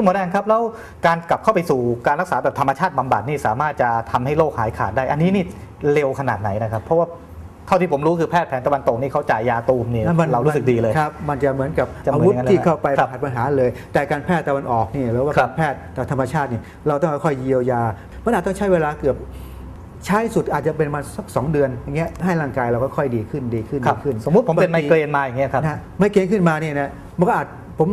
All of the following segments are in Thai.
คุณหมอแดงครับแล้วการกลับเข้าไปสู่การรักษาแบบธรรมชาติบำบัดนี่สามารถจะทำให้โรคหายขาดได้ อันนี้นี่เร็วขนาดไหนนะครับ เพราะว่าเท่าที่ผมรู้คือแพทย์แผนตะวันตกนี่เขาจ่ายยาตูมนี่แล้วมันเรารู้สึกดีเลยครับมันจะเหมือนกับจะเหมือาอนวุธอย่างนั้นที่เลยเข้าไปครับปัญหาเลย แต่การแพทย์ตะวันออกนี่หรือว่าครักาบรแพทย์ทางธรรมชาตินี่เราต้องค่อยๆเยียวยามันอาจต้องใช้เวลาเกือบใช้สุดอาจจะเป็นมาสักสองเดือนอย่างเงี้ยให้ร่างกายเราก็ค่อยดีขึ้นดีขึ้นครัดีบขึ้น สมมุติผมเป็นไมบางทีเกรนมาอย่างเงี้ยครับนะฮะไม่เกณฑ์ขึ้นมาเนี่ยนะมันก็อาจผม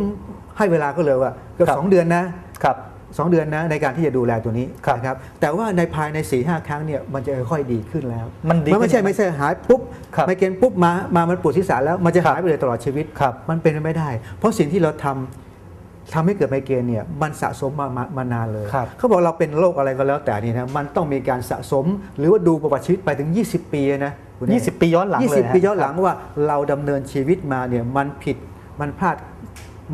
ให้เวลาก็เลยว่าเกือบครับสองเดือนนะครับสองเดือนนะในการที่จะดูแลตัวนี้ครับนะครับแต่ว่าในภายใน4ี่ห้าครั้งเนี่ยมันจะค่อยๆดีขึ้นแล้ว มันดีไม่ใช่ขึ้นไม่ใช่หายปุ๊บครับไมเกรนปุ๊บมามามันปวดศีรษะแล้วมันจะหายไปเลยตลอดชีวิตครับมันเป็นไปไม่ได้ เพราะสิ่งที่เราทำทำให้เกิดไมเกรนเนี่ยมันสะสมมามามานานเลยครับเขาบอกเราเป็นโรคอะไรก็แล้วแต่นี่นะมันต้องมีการสะสม หรือว่าดูประวัติชีวิตไปถึง 20 ปีนะคุณเอก20ปีย้อนหลังเลยยี่สิบฮะปีย้อนหลังว่าเราดำเนินชีวิตมาเนี่ยมันผิดมันพลาด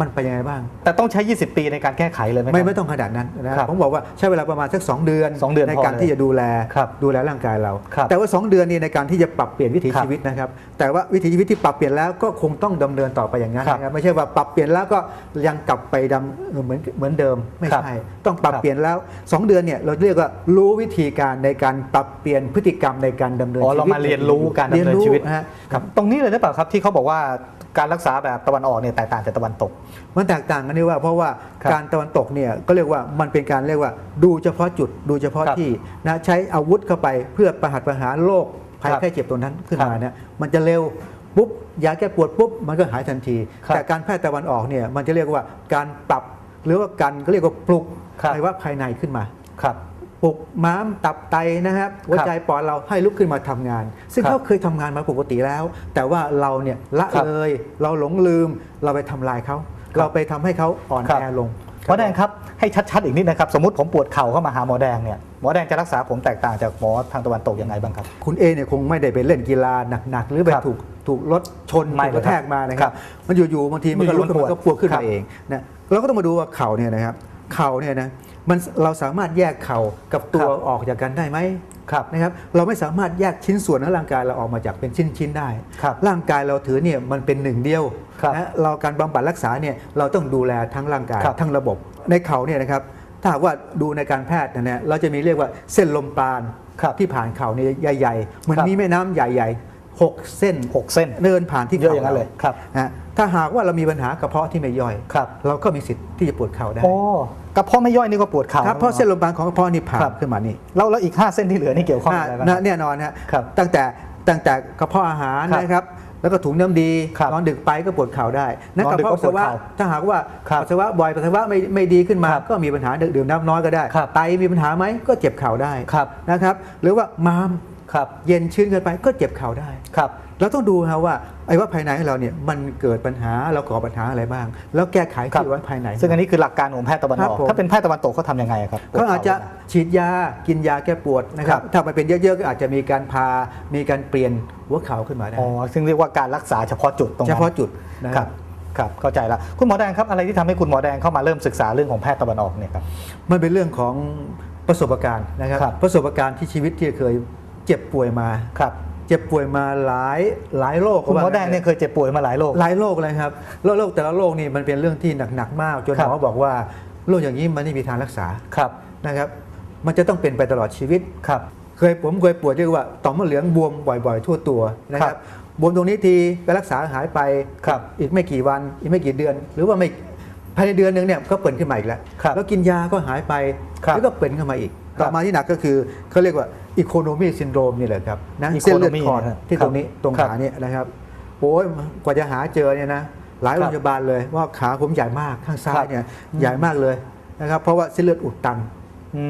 มันไปยังไงบ้าง แต่ต้องใช้ 20 ปีในการแก้ไขเลยไหมครับไม่ไม่ต้องขนาดนั้นนะครับผมบอกว่าใช้เวลาประมาณสัก 2 เดือนสองเดือนในพอการเลยที่จะดูแลครับดูแลร่างกายเราครับแต่ว่า 2 เดือนนี้ในการที่จะปรับเปลี่ยนวิถีครับชีวิตนะครับ แต่ว่าวิถีชีวิตที่ปรับเปลี่ยนแล้วก็คงต้องดำเนินต่อไปอย่างนั้นครับนะครับไม่ใช่ว่าปรับเปลี่ยนแล้วก็ยังกลับไปดำเอ่อเหมือนเหมือนเดิมไม่ครับใช่ต้องปรับครับเปลี่ยนแล้ว 2 เดือนเนี่ยเราเรียกว่ารู้วิธีการในการปรับเปลี่ยนพฤติกรรมในการดำเนินอ๋อชีวิตเรามาเรียนรู้การดำเนินชีวิตรียรู้ฮะครับตรงนี้เลยหรือเปล่าครับที่เขาบอกว่า การรักษาแบบตะวันออกเนี่ยแตกต่างจากตะวันตก มันแตกต่างกันที่ว่าเพราะว่าครับการตะวันตกเนี่ยก็เรียกว่ามันเป็นการเรียกว่าดูเฉพาะจุดดูเฉพาะครับที่นะใช้อาวุธเข้าไปเพื่อประหัตประหารโรคภัยครับไข้เจ็บตัวนั้นขึ้นครับมาเนี่ยมันจะเร็วปุ๊บยาแก้ปวดปุ๊บมันก็หายทันที ครับแต่การแพทย์ตะวันออกเนี่ยมันจะเรียกว่าการปรับหรือว่าการก็เรียกว่าปลุกครับ อวัยวะภายในขึ้นมา ครับ ปลุกม้ามตับไตนะครับหัวใจปอดเราให้ลุกขึ้นมาทำงาน ซึ่งครับเขาเคยทำงานมาปกติแล้ว แต่ว่าเราเนี่ยละครับเลยเราหลงลืมเราไปทำลายเขาครับเราไปทำให้เขาอ่อนครับแอลงหมอแดงครับให้ชัดๆอีกนิดนะครับสมมติผมปวดเข่าเข้ามาหาหมอแดงเนี่ยหมอแดงจะรักษาผมแตกต่างจากหมอทางตะวันตกยังไงบ้างครับคุณเอเนี่ยคงไม่ได้ไปเล่นกีฬาหนักๆหรือไปครับถูกถูกรถชนไม่ถูกกระแทกมานะคครัรับบมันอยู่ๆบางทีมันก็อยู่ๆลุกขึ้นมันปวดมาก็ปวดขึ้นครัมาบเองนะเราก็ต้องมาดูว่าเข่าเนี่ยนะครับเข่าเนี่ยนะ มันเราสามารถแยกเข่ากับตัวออกจากกันได้ไหมครับนะครับเราไม่สามารถแยกชิ้นส่วนของร่างกายเราออกมาจากเป็นชิ้นๆได้ครับร่างกายเราถือเนี่ยมันเป็นหนึ่งเดียวครับนะเราการบำบัดรักษาเนี่ยเราต้องดูแลทั้งร่างกายครับทั้งระบบในเข่าเนี่ยนะครับถ้าหากว่าดูในการแพทย์นะเนี่ยเราจะมีเรียกว่าเส้นลมปราณครับที่ผ่านเข่าเนี่ยใหญ่ๆเหมือนครับมีแม่น้ำใหญ่ๆหกเส้นหกเส้นเดินผ่านที่เยอะเข่าอย่างนั้นเลยครับนะถ้าหากว่าเรามีปัญหากระเพาะที่ไม่ย่อยครับเราก็มีสิทธิ์ที่จะปวดเข่าได้โอ้ กระเพาะไม่ย่อยนี่ก็ปวดเข่าครับเพราะเส้นลมปราณของกระเพาะนี่ผ่าครันบขึ้นมานี่แล้วแล้วอีก 5 เส้นที่เหลือนี่เกี่ยวข้องอะไรบ้างคนะรับแน่นอนฮะครับตั้งแต่ตั้งแต่กระเพาะอาหารครับนะครับแล้วก็ถุงน้ำดีครับนอนดึกไปก็ปวดเข่าได้นะนอนกระดึกเพาะก็ปัสสาวะปวดเข่าถ้าหากว่าครับปัสสาวะบ่อยปัสสาวะไม่ไม่ดีขึ้นมาครับก็มีปัญหาดื่มน้ำน้อยก็ได้ครับไตมีปัญหาไหมก็เจ็บเข่าได้ครับนะครับ หรือว่าม้ามครับเย็นชื้นเกินไปก็เจ็บเข่าได้ครับเราต้องดูครับว่าไอ้ว่าภายในของเราเนี่ยมันเกิดปัญหาเราก่อปัญหาอะไรบ้าง แล้วแก้ไขครับที่ว่าภายใน ซึ่งอันนี้คือหลักการของแพทย์ตะวันครัอบอกผมถ้าเป็นแพทย์ตะวันตกเขาทำยังไงครับก็อาจจะฉีดยากินยาแก้ปวดนะครัครับบถ้ามันเป็นเยอะๆก็อาจจะมีการพา มีการเปลี่ยนหัวเข่าขึ้นมาได้อ๋อซึ่งเรียกว่าการรักษาเฉพาะจุดตรงนั้นเฉพาะจุดนะคครัรับบครับเข้าใจแล้วคุณหมอแดงครับอะไรที่ทำให้คุณหมอแดงเข้ามาเริ่มศึกษาเรื่องของแพทย์ตะวันออกเนี่ยครับมันเป็นเรื่องของประสบการณ์นะครับครับประสบการณ์ที่ชีวิตที่เคย เจ็บป่วยมาครับเจ็บป่วยมาหลายหลายโรคคุณหมอแดงเนี่ยเคยเจ็บป่วยมาหลายโรคหลายโรคเลยครับโรคโรคแต่ละโรคนี่มันเป็นเรื่องที่หนักๆมาก จนครัหบมอบอกว่าโรคอย่างนี้มันไม่มีทางรักษาครับนะครับ มันจะต้องเป็นไปตลอดชีวิตครับ เคยผมเคยปวดเรียกว่าต่อมมะเหลืองบวมบ่อย ๆ ทั่วตัวนะคครัรับบบวมตรงนี้ทีไปรักษาหายไปครับอีกไม่กี่วันอีกไม่กี่เดือน หรือว่าไม่ภายในเดือนหนึงเนี่ยก็เปิดขึ้นมาอีกแล้วครับแล้วกินยาก็หายไปครับแล้วก็เปิดขึ้นมาอีกครับ ต่อมาที่หนักก็คือเขาเรียกว่าอีโคโนมีซินโดรมนี่แหละครับนะ Economy เส้นเลือดขอดนะครับที่ตรงนี้ตรงครับขาเนี่ยนะครับโอ้ยกว่าจะหาเจอเนี่ยนะหลายคโรรับงพยาบาลเลยว่าขาผมใหญ่มากข้างซ้าครัยบเนี่ยใหญ่มากเลยนะครับเพราะว่าเส้นเลือดอุดตัน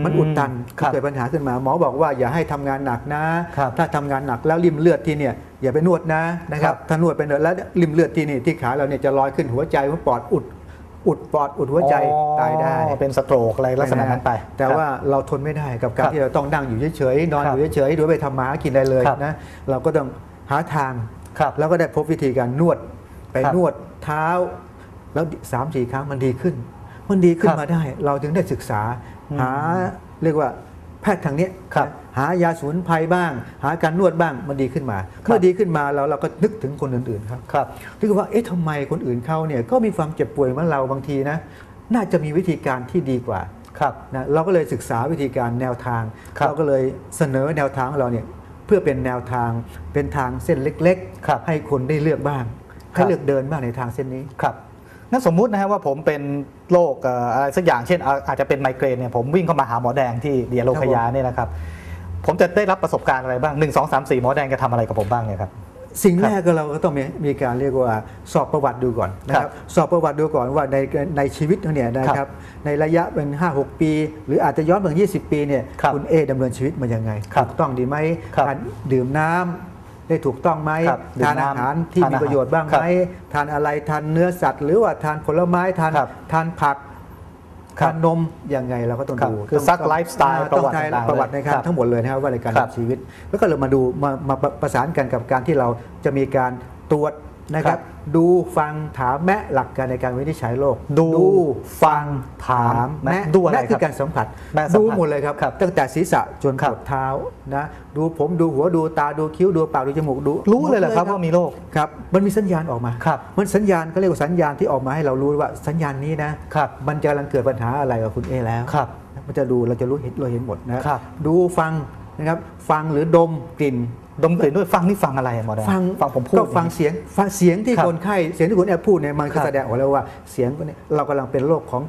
มันอุดตันครับเกิดปัญหาขึ้นมา หมอบอกว่าอย่าให้ทำงานหนักนะครับถ้าทำงานหนักแล้วริมเลือดที่เนี่ยอย่าไปนวดนะนะครัครับบถ้านวดไปเนวดแล้วริมเลือดที่นี่ที่ขาเราเนี่ยจะลอยขึ้นหัวใจหัวปอดอุด อุดปอดอุดหัวใจอ๋อตายได้เป็นสโตรกอะไรลักษณะนั้นไปแต่ครับว่าเราทนไม่ได้กับการครับที่เราต้องนั่งอยู่เฉยๆนอนครัอบยู่เฉยๆโดยไม่ทำมาหากินอะไรเลยครับนะเราก็ต้องหาทางครับแล้วก็ได้พบวิธีการนวดไปครับนวดเท้า แล้วสามสี่ครั้งมันดีขึ้น มันดีขึ้นครับมาได้ เราถึงได้ศึกษาอืมหาเรียกว่า แพทย์ทางเนี้ยครับหายาสมุนไพรบ้าง หาการนวดบ้างมันดีขึ้นมาครับเมื่อดีขึ้นมาแล้วเราก็นึกถึงคนอื่นๆครับครับนึกว่าเอ๊ะทำไมคนอื่นเขาเนี่ยก็มีความเจ็บป่วยเหมือนเราบางทีนะน่าจะมีวิธีการที่ดีกว่าครับนะเราก็เลยศึกษาวิธีการแนวทางครับเราก็เลยเสนอแนวทางของเราเนี่ยเพื่อเป็นแนวทางเป็นทางเส้นเล็กครับให้คนได้เลือกบ้างครัให้บเลือกเดินบ้างในทางเส้นนี้ครับ งั้นสมมุตินะฮะว่าผมเป็นโรคเอ่ออะไรสักอย่างเช่นอาอาจจะเป็นไมเกรนเนี่ยผมวิ่งเข้ามาหาหมอแดงที่เดียโลคยาเนี่ยนะครับ ผมจะได้รับประสบการณ์อะไรบ้าง 1 2 3 4 หมอแดงจะทำอะไรกับผมบ้างเนี่ยครับสิ่งครับแรกก็เราก็ต้องมีมีการเรียกว่าสอบประวัติดูก่อนนะคครัรับบสอบประวัติดูก่อนว่าในในชีวิตเนี่ยนะคครัรับบในระยะเป็น 5 6 ปี หรืออาจจะย้อนไปถึง20 ปีเนี่ยครับณเอดำเนินชีวิตมายังไงครับถูกต้องดีไหมครับทานดื่มน้ำ ได้ถูกต้องไหมครับดื่มทานอาน้ำหารที่ทานมีอาหารประโยชน์บ้างครับไหมทานอะไรทานเนื้อสัตว์ หรือว่าทานผลไม้ทานครับทานผักครับทานนมยังไงเราก็ต้องครับดูคือต้งซักต้องไลฟ์สไตล์อ่าประต้องวัติใช้ต่างๆประวัติในการครับทั้งหมดเลยนะครับว่าในการครับดำเนินชีวิต แล้วก็เรามาดูมามาประประสานกันกับการที่เราจะมีการตรวจ นะคครัรับบดูฟังถามแมะหลักการในการวินิจฉัยโรคดูฟังถามแมะดูอะไรแมะคืครัอบการสัมผัสแมะสัมผัสดูหมดเลยครับครับตั้งแต่ศีรษะจนครัปบวดเท้านะดูผมดูหัวดูตาดูคิ้วดูปากดูจมูกดู รู้เลยเหรอครับมดว่ามีโรคครับมันมีสัญญาณออกมาครับมันสัญญาณเขาเรียกว่าสัญญาณที่ออกมาให้เรารู้ว่าสัญญาณนี้นะครับมันจะกำลังเกิดปัญหาอะไรกับคุณเอแล้วครับมันจะดูเราจะรู้เห็นเราเห็นหมดนะครับดูฟัง นะครับฟังหรือดมกลิ่นดมกลิ่นด้วยฟังนี่ฟังอะไรอะหมอแดงฟังฟังผมพูดก็ฟังเสียงฟังเสียงที่ครับคนไข้เสียงที่คุณแอบพูดเนี่ยมันครัก็บแสดงออกแล้วว่าเสียงเนี่ยเรากำลังเป็นโรคของ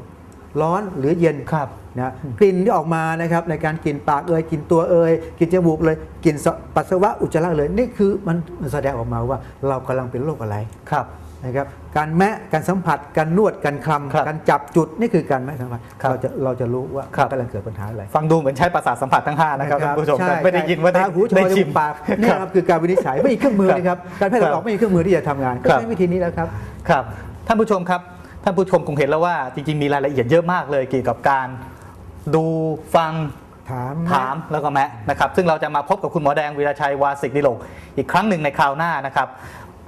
ร้อนหรือเย็นครับนะกลิ่นที่ออกมานะครับในการกลิ่นปากเอ่ยกลิ่นตัวเอ่ยกลิ่นจมูกเลยกลิ่นสปัสสาวะอุจจาระเลยนี่คือมันมันแสดงออกมาว่าเรากำลังเป็นโรคอะไรครับ นะครับการแมะการสัมผัส การนวดการคครับลำการจับจุดนี่คือการแมะสัมผัสครับเราจะเราจะรู้ว่าครับกำลังเกิดปัญหาอะไรฟังดูเหมือนใช้ประสาทสัมผัสทั้ง 5 นะครับท่านผู้ชมใแต่ไม่ได้ยินว่าได้ตหูจมูได้กจชิมูมกปากนี่ครับคือการวินิจฉัยไม่มีเครื่องมือครับนะครับการแพทย์ครัเราบออกไม่มีเครื่องมือที่จะทำงานก็ครับใช้วิธีนี้แล้วครับครับ ท่านผู้ชมครับท่านผู้ชมคงเห็นแล้วว่าจริงๆมีรายละเอียดเยอะมากเลยเกี่ยวกับการดูฟังถามถามแล้วก็แมะนะครับซึ่งเราจะมาพบกับคุณหมอแดงวีรชัยวาสิกดิโลกอีกครั้งหนึ่งในคราวหน้านะครับ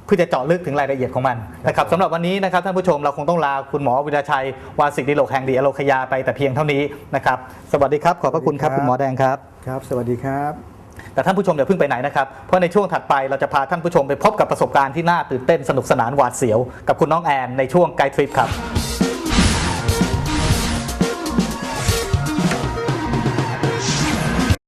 เพื่อจะเจาะลึกถึงรายละเอียดของมันนะครับสำหรับวันนี้นะครับท่านผู้ชมเราคงต้องลาคุณหมอวีรชัย วาสิกดิโลกแห่งดีอโลคยาไปแต่เพียงเท่านี้นะครับสวัสดีครับขอบพระคุณครับคุณหมอแดงครับครับ สวัสดีครับแต่ท่านผู้ชมอย่าเพิ่งไปไหนนะครับ เพราะในช่วงถัดไปเราจะพาท่านผู้ชมไปพบกับประสบการณ์ที่น่าตื่นเต้นสนุกสนานหวาดเสียว กับคุณน้องแอนในช่วงไกด์ทริปครับ